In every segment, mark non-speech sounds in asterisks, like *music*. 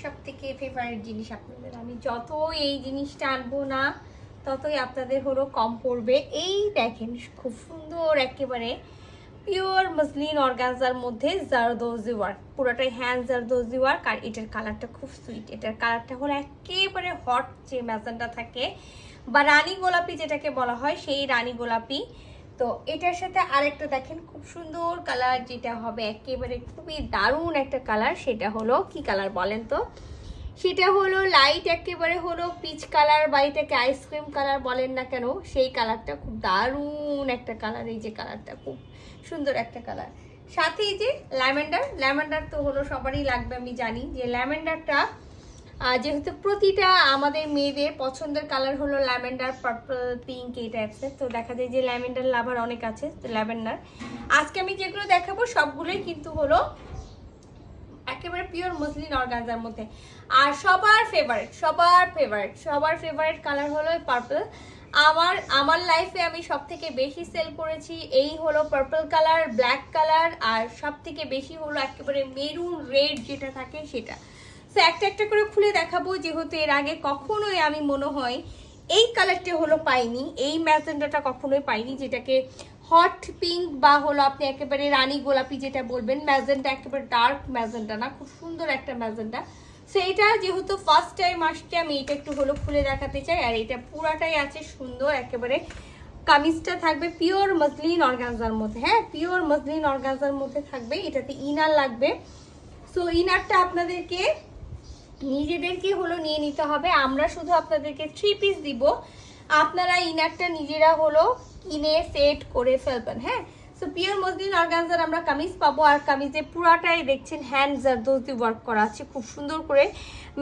সব থেকে ফেভারিট জিনিস আপনাদের। আমি যত এই জিনিসটা আনব না, ততই আপনাদের হলো কম পড়বে। এই দেখেন, খুব সুন্দর একেবারে পিওর মসলিন অর্গানজার মধ্যে জারদোজি ওয়ার্ক পুরোটাই হ্যান্ড জারদোজি ওয়ার্ক আর এটার কালারটা খুব সুইট এটার কালারটা হলো একেবারে হট যে ম্যাজেন্টা থাকে, বা রানী গোলাপি যেটাকে বলা হয়, সেই রানী গোলাপি তো এটার সাথে আরেকটা দেখেন খুব সুন্দর কালার যেটা হবে একেবারে খুবই দারুণ একটা কালার সেটা হলো কি কালার বলেন তো? সেটা হলো লাইট একেবারে হলো পিচ কালার বা এটাকে আইসক্রিম কালার বলেন না কেন সেই কালারটা খুব দারুণ একটা কালার এই যে কালারটা খুব সুন্দর একটা কালার সাথে এই যে ল্যাভেন্ডার ল্যাভেন্ডার তো হলো সবারই লাগবে আমি জানি যে ল্যাভেন্ডারটা আহ, যেহেতু প্রতিটা আমাদের মেয়েদের পছন্দের কালার হলো ল্যাভেন্ডার, পার্পল, পিঙ্ক, এই টাইপসের তো দেখা যায় যে ল্যাভেন্ডার লাভার অনেক আছে ল্যাভেন্ডার। আজকে আমি যেগুলো দেখাবো সবগুলোই কিন্তু হলো একেবারে পিওর মুসলিন অর্গানজার মধ্যে। আর সবার ফেভারিট সবার ফেভারিট সবার ফেভারিট কালার হলো পার্পল আমার আমার লাইফে আমি সব থেকে বেশি সেল করেছি এই হলো পার্পল কালার ব্ল্যাক কালার আর সব থেকে বেশি হলো একেবারে মেরুন রেড যেটা থাকে সেটা। তো একটা একটা করে খুলে দেখাবো যেহেতু এর আগে কখনোই আমি মনে হয় এই কালারটা হলো পাইনি, এই ম্যাজেন্ডাটা কখনোই পাইনি যেটাকে হট পিঙ্ক বা হলো আপনি একেবারে রানী গোলাপি যেটা বলবেন ম্যাজেন্টা একেবারে ডার্ক ম্যাজেন্টা না, খুব সুন্দর একটা ম্যাজেন্টা সেইটা যেহেতু ফার্স্ট টাইম আসছে, আমি এটা একটু হলো খুলে দেখাতে চাই, আর এটা পুরাটাই আছে সুন্দর, একেবারে কামিজটা থাকবে পিওর মসলিন অর্গানজার মধ্যে হ্যাঁ পিওর মসলিন অর্গানজার মধ্যে থাকবে, এটাতে ইনার লাগবে। সো ইনারটা আপনাদেরকে নিজেদেরকে হলো নিয়ে নিতে হবে? আমরা শুধু আপনাদেরকে থ্রি পিস দিব। আপনারা ইনারটা নিজেরা হলো কিনে সেট করে ফেলবেন হ্যাঁ? সো পিওর মসলিন অর্গানজার আমরা কামিজ পাবো। আর কামিজে পুরাটাই দেখছেন হ্যান্ড জারদোজ দিয়ে ওয়ার্ক করা আছে। খুব সুন্দর করে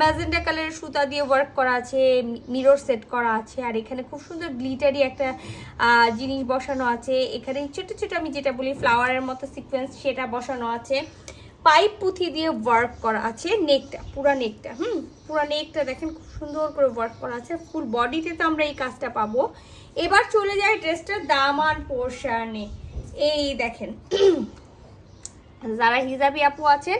ম্যাজেন্ডা কালারের সুতা দিয়ে ওয়ার্ক করা আছে মিরর সেট করা আছে। আর এখানে খুব সুন্দর গ্লিটারি একটা জিনিস বসানো আছে। এখানে ছোট ছোট আমি যেটা বলি ফ্লাওয়ারের মতো সিকোয়েন্স সেটা বসানো আছে। পাইপ পুঁথি দিয়ে ওয়ার্ক করা আছে নেকটা পুরা নেকটা হুম? পুরা নেকটা দেখেন খুব সুন্দর করে ওয়ার্ক করা আছে ফুল বডিতে তো আমরা এই কাজটা পাবো। এবার চলে যায় ড্রেসটার দাম আর পোর্শনে এই দেখেন, *clears throat* যারা হিজাবি আপু আছেন,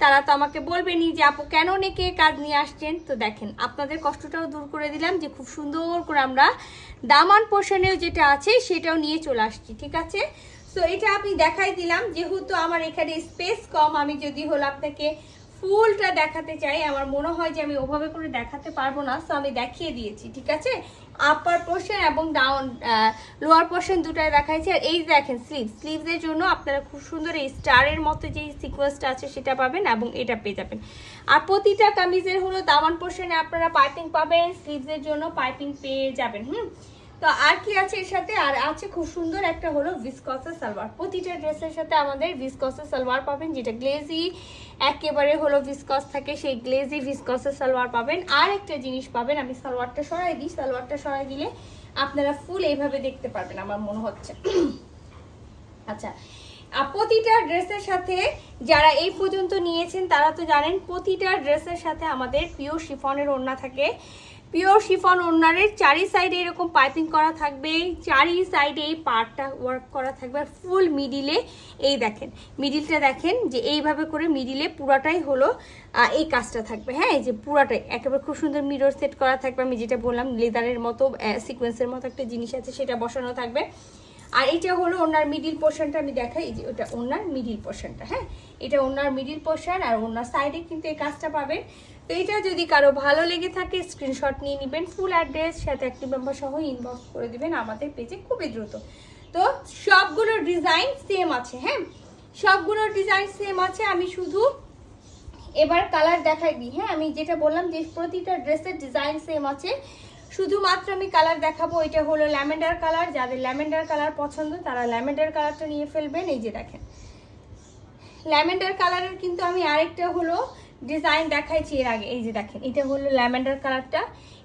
তারা তো আমাকে বলবেনই যে, আপু, কেন নেকে কাজ নিয়ে আসছেন? তো দেখেন, আপনাদের কষ্টটাও দূর করে দিলাম যে, খুব সুন্দর করে আমরা দামান পোর্শনেও যেটা আছে, সেটাও নিয়ে চলে আসছি, ঠিক আছে? সো এটা আমি দেখাই দিলাম। যেহেতু আমার এখানে স্পেস কম, আমি যদি হলো আপনাকে ফুলটা দেখাতে চাই, আমার মনে হয় যে আমি ওভাবে করে দেখাতে পারব না। সো আমি দেখিয়ে দিয়েছি, ঠিক আছে? আপার পোর্শন এবং ডাউন লোয়ার পোর্শন দুটাই দেখাইছি। আর এই দেখেন স্লিভ স্লিভসের জন্য আপনারা খুব সুন্দর এই স্টারের মতো যে সিকোয়েন্সটা আছে, সেটা পাবেন এবং এটা পেয়ে যাবেন। আর প্রতিটা কামিজের হলো দামান পোর্শনে আপনারা পাইপিং পাবেন। স্লিভসের জন্য পাইপিং পেয়ে যাবেন, হুম? তো আর কি আছে এর সাথে? আর আছে খুব সুন্দর একটা হলো ভিসকসের সালোয়ার প্রতিটা ড্রেসের সাথে আমাদের ভিসকসের সালোয়ার পাবেন, যেটা গ্লেজি একেবারে হলো ভিসকস থাকে, সেই গ্লেজি ভিসকসের সালোয়ার পাবেন। আর একটা জিনিস পাবেন, আমি সালোয়ারটা সরাই দিই সালোয়ারটা সরাই দিলে আপনারা ফুল এইভাবে দেখতে পারবেন, আমার মনে হচ্ছে। আচ্ছা প্রতিটা ড্রেসের সাথে যারা এই পর্যন্ত নিয়েছেন, তারা তো জানেন প্রতিটা ড্রেসের সাথে আমাদের পিওর শিফনের ওড়না থাকে। পিওর শিফন ওনারের চারি সাইডে এরকম পাইপিং করা থাকবে। চারি সাইডে এই পার্টটা ওয়ার্ক করা থাকবে। আর ফুল মিডিলে এই দেখেন মিডিলটা দেখেন যে এইভাবে করে মিডিলে পুরাটাই হলো এই কাজটা থাকবে। হ্যাঁ এই যে পুরাটাই, একেবারে খুব সুন্দর মিরর সেট করা থাকবে। আমি যেটা বললাম লেদারের মতো সিকোয়েন্সের মতো একটা জিনিস আছে, সেটা বসানো থাকবে। আর এটা হলো ওনার মিডিল পোর্শনটা আমি দেখাই যে ওটা ওনার মিডিল পোর্শনটা হ্যাঁ? এটা ওনার মিডিল পোর্শন আর ওনার সাইডে কিন্তু এই কাজটা পাবেন। তো এটা যদি কারও ভালো লেগে থাকে স্ক্রিনশট নিয়ে নেবেন ফুল অ্যাড্রেস সাথে একটি মেম্বার সহ ইনবক্স করে দিবেন আমাদের পেজে খুবই দ্রুত। তো সবগুলোর ডিজাইন সেম আছে হ্যাঁ? সবগুলো ডিজাইন সেম আছে, আমি শুধু এবার কালার দেখাই দিই হ্যাঁ? আমি যেটা বললাম যে প্রতিটা ড্রেসের ডিজাইন সেম আছে। শুধুমাত্র আমি কালার দেখাবো, এটা হলো ল্যামেন্ডার কালার যাদের ল্যামেন্ডার কালার পছন্দ, তারা ল্যামেন্ডার কালারটা নিয়ে ফেলবেন, এই যে দেখেন। ল্যামেন্ডার কালারের কিন্তু আমি আরেকটা হলো ডিজাইন দেখাইছি এর আগে। এই যে দেখেন, এটা হলো ল্যামেন্ডার কালারটা,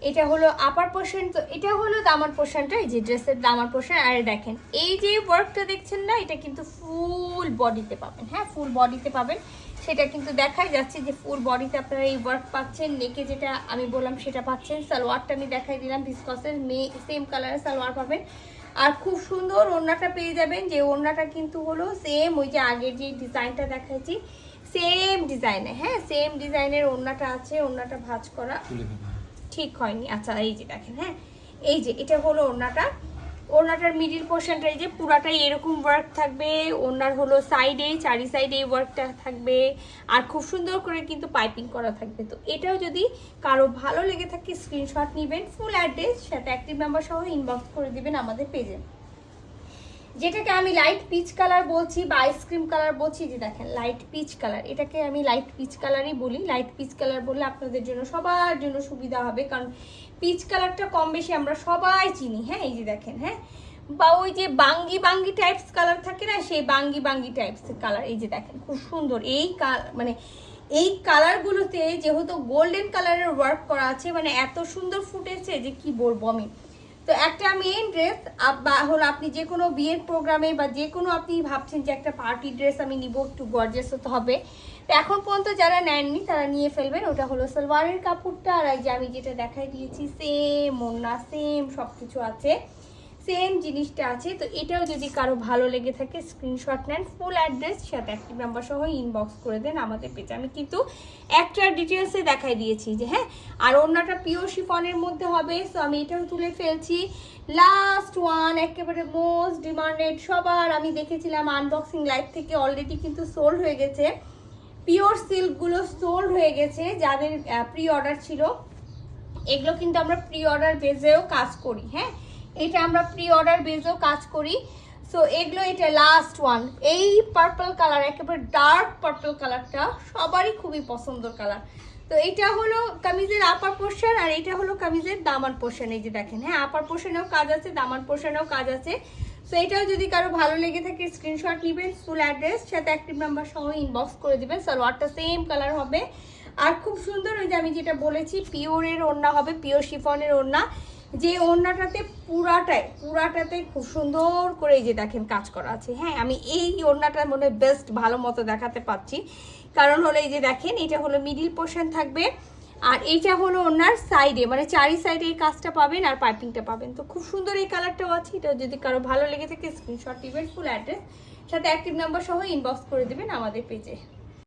এটা হলো আপার পোর্শন তো, এটা হলো দামার পোর্শনটা এই যে ড্রেসের দামার পোর্শন আর দেখেন, এই যে ওয়ার্কটা দেখছেন না, এটা কিন্তু ফুল বডিতে পাবেন হ্যাঁ ফুল বডিতে পাবেন। সেটা কিন্তু দেখাই যাচ্ছে যে ফুল বডিতে আপনারা এই ওয়ার্ক পাচ্ছেন নেকে যেটা আমি বললাম সেটা পাচ্ছেন, সালোয়ারটা আমি দেখাই দিলাম ভিসকসের মে সেম কালারের সালোয়ার পাবেন। আর খুব সুন্দর ওড়নাটা পেয়ে যাবেন, যে ওড়নাটা কিন্তু হলো সেম ওই যে আগের যে ডিজাইনটা দেখাইছি সেম ডিজাইনে হ্যাঁ সেম ডিজাইনের ওড়নাটা আছে ওড়নাটা ভাঁজ করা ঠিক হয়নি। আচ্ছা এই যে দেখেন হ্যাঁ এই যে এটা হলো ওড়নাটা। ওড়নাটার মিডিল পোর্শনটা এই যে পুরাটাই এরকম ওয়ার্ক থাকবে। ওড়নার হলো সাইডে চারি সাইডে এই ওয়ার্কটা থাকবে। আর খুব সুন্দর করে কিন্তু পাইপিং করা থাকবে। তো এটাও যদি কারও ভালো লেগে থাকে স্ক্রিনশট নেবেন ফুল অ্যাড্রেস সাথে অ্যাক্টিভ নাম্বার সহ ইনবক্স করে দিবেন আমাদের পেজে যেটাকে আমি লাইট পিচ কালার বলছি বা আইসক্রিম কালার বলছি, যে দেখেন লাইট পিচ কালার এটাকে আমি লাইট পিচ কালারই বলি। লাইট পিচ কালার বললে আপনাদের জন্য সবার জন্য সুবিধা হবে, কারণ পিচ কালারটা কম বেশি আমরা সবাই চিনি হ্যাঁ এই যে দেখেন হ্যাঁ? বা ওই যে বাঙ্গি বাঙ্গি টাইপস কালার থাকে না, সেই বাঙ্গি বাঙ্গি টাইপস কালার এই যে দেখেন, খুব সুন্দর। এই মানে এই কালারগুলোতে যেহেতু গোল্ডেন কালারের ওয়ার্ক করা আছে মানে এত সুন্দর ফুটেছে যে কি বলব আমি? তো একটা মেন ড্রেস বা হলো আপনি যে কোনো বিয়ের প্রোগ্রামে বা যে কোনো আপনি ভাবছেন যে একটা পার্টি ড্রেস আমি নিব, একটু গর্জেস হতে হবে। তো এখন পর্যন্ত যারা নেননি, তারা নিয়ে ফেলবেন। ওটা হলো সালোয়ারের কাপড়টা, আর এই যে আমি যেটা দেখাই দিয়েছি সেম ওন্না সেম সব কিছু আছে। সেম জিনিসটা আছে, তো এটাও যদি কারও ভালো লেগে থাকে স্ক্রিনশট নেন ফুল অ্যাড্রেস সাথে অ্যাক্টিভ নাম্বার সহ ইনবক্স করে দেন আমাদের পেজে আমি কিন্তু একটা ডিটেলসে দেখাই দিয়েছি যে হ্যাঁ আর অন্যটা পিওর শিফনের মধ্যে হবে সো আমি এটাও তুলে ফেলছি। লাস্ট ওয়ান একেবারে মোস্ট ডিমান্ডেড সবার আমি দেখেছিলাম আনবক্সিং লাইভ থেকে অলরেডি কিন্তু সোল্ড হয়ে গেছে। পিওর সিল্কগুলো সোল্ড হয়ে গেছে, যাদের প্রি অর্ডার ছিল, এগুলো কিন্তু আমরা প্রি অর্ডার বেজেও কাজ করি হ্যাঁ? এটা আমরা প্রি অর্ডার বেজেও কাজ করি। সো এগুলো এটা লাস্ট ওয়ান এই পার্পল কালার একেবারে ডার্ক পার্পল কালারটা সবারই খুবই পছন্দের কালার তো এটা হলো কামিজের আপার পোর্শন আর এটা হলো কামিজের দামান পোর্শন এই যে দেখেন। হ্যাঁ আপার পোর্শনেও কাজ আছে, দামান পোর্শনেও কাজ আছে। সো এটাও যদি কারও ভালো লেগে থাকে স্ক্রিনশট নেবেন ফুল অ্যাড্রেস সাথে অ্যাক্টিভ নাম্বার সহ ইনবক্স করে দিবেন। সালোয়ারটা সেম কালার হবে। আর খুব সুন্দর ওই যে আমি যেটা বলেছি পিওরের ওড়না হবে পিওর শিফনের ওড়না। যে ওড়নাটাতে পুরাটাই, পুরাটাতে খুব সুন্দর করে যে দেখেন কাজ করা আছে। হ্যাঁ আমি এই ওড়নাটা মনে হয় বেস্ট ভালো মতো দেখাতে পাচ্ছি। কারণ হলো এই যে দেখেন, এটা হলো মিডিল পোর্শন থাকবে আর এইটা হলো ওনার সাইডে মানে চারি সাইডে এই কাজটা পাবেন আর পাইপিংটা পাবেন। তো খুব সুন্দর এই কালারটাও আছে, এটা যদি কারও ভালো লেগে থাকে স্ক্রিনশট নেবেন ফুল অ্যাড্রেস সাথে অ্যাক্টিভ নাম্বার সহ ইনবক্স করে দেবেন আমাদের পেজে